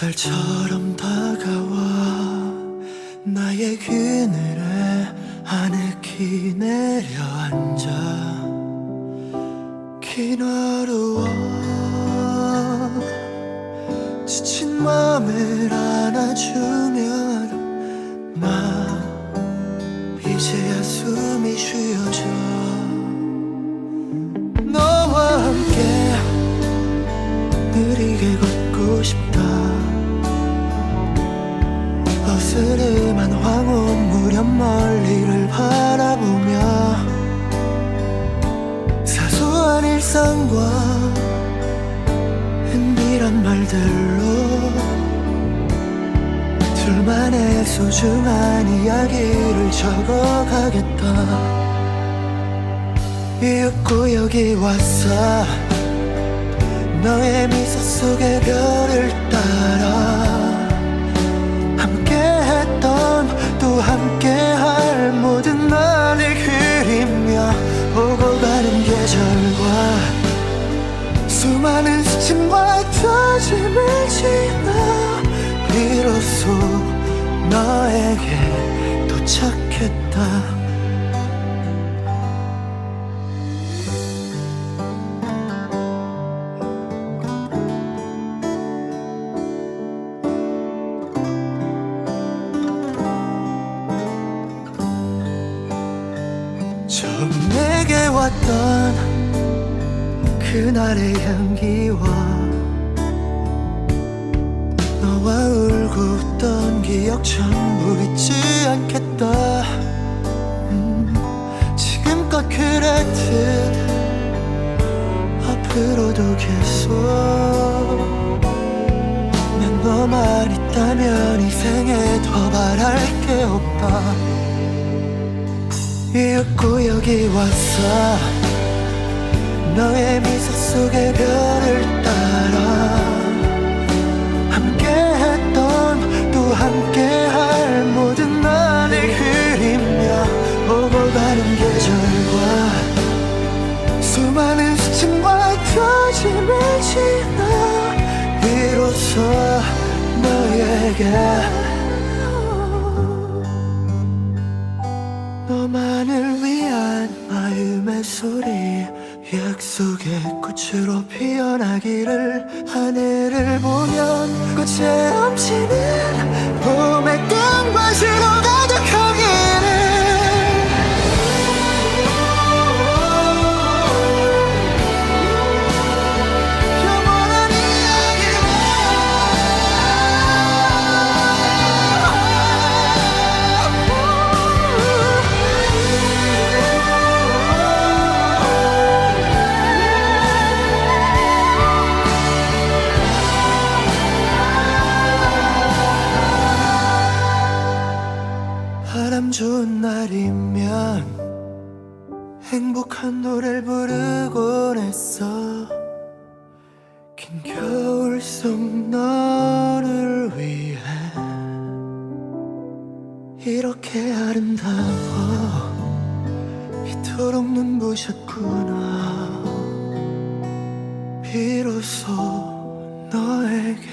햇살처럼 다가와 나의 그늘에 아늑히 내려앉아 긴 하루와 지친 맘을 안아주면 나 이제야 숨이 쉬어져 너와 함께 느리게 걷 고 싶다 어스름한 황혼 무렵 멀리를 바라보며 사소한 일상과 은밀한 말들로 둘만의 소중한 이야기를 적어가겠다. 이윽고 여기 왔어 너의 미소 속에 별을 따라 함께했던 또 함께할 모든 날을 그리며 오고 가는 계절과 수많은 스침과 터짐을 지나 비로소 너에게 도착했다 왔던 그날의 향기와 너와 울고 웃던 기억 전부 잊지 않겠다. 음, 지금껏 그랬듯 앞으로도 계속 난 너만 있다면 이 생에 더 바랄 게 없다 이윽고 여기 왔어. 너의 미소 속에 별을 따라 함께했던 또 함께할 모든 날을 그리며 오고 가는 계절과 수많은 스침과 터짐을 지나 비로소 너에게 꽃으로 피어나기를 하늘을 보면 꽃에 엄치는 봄의 꽃맛으로 가득 날이면 행복한 노래를 부르곤 했어. 긴 겨울 속 너를 위해 이렇게 아름다워 이토록 눈부셨구나. 비로소 너에게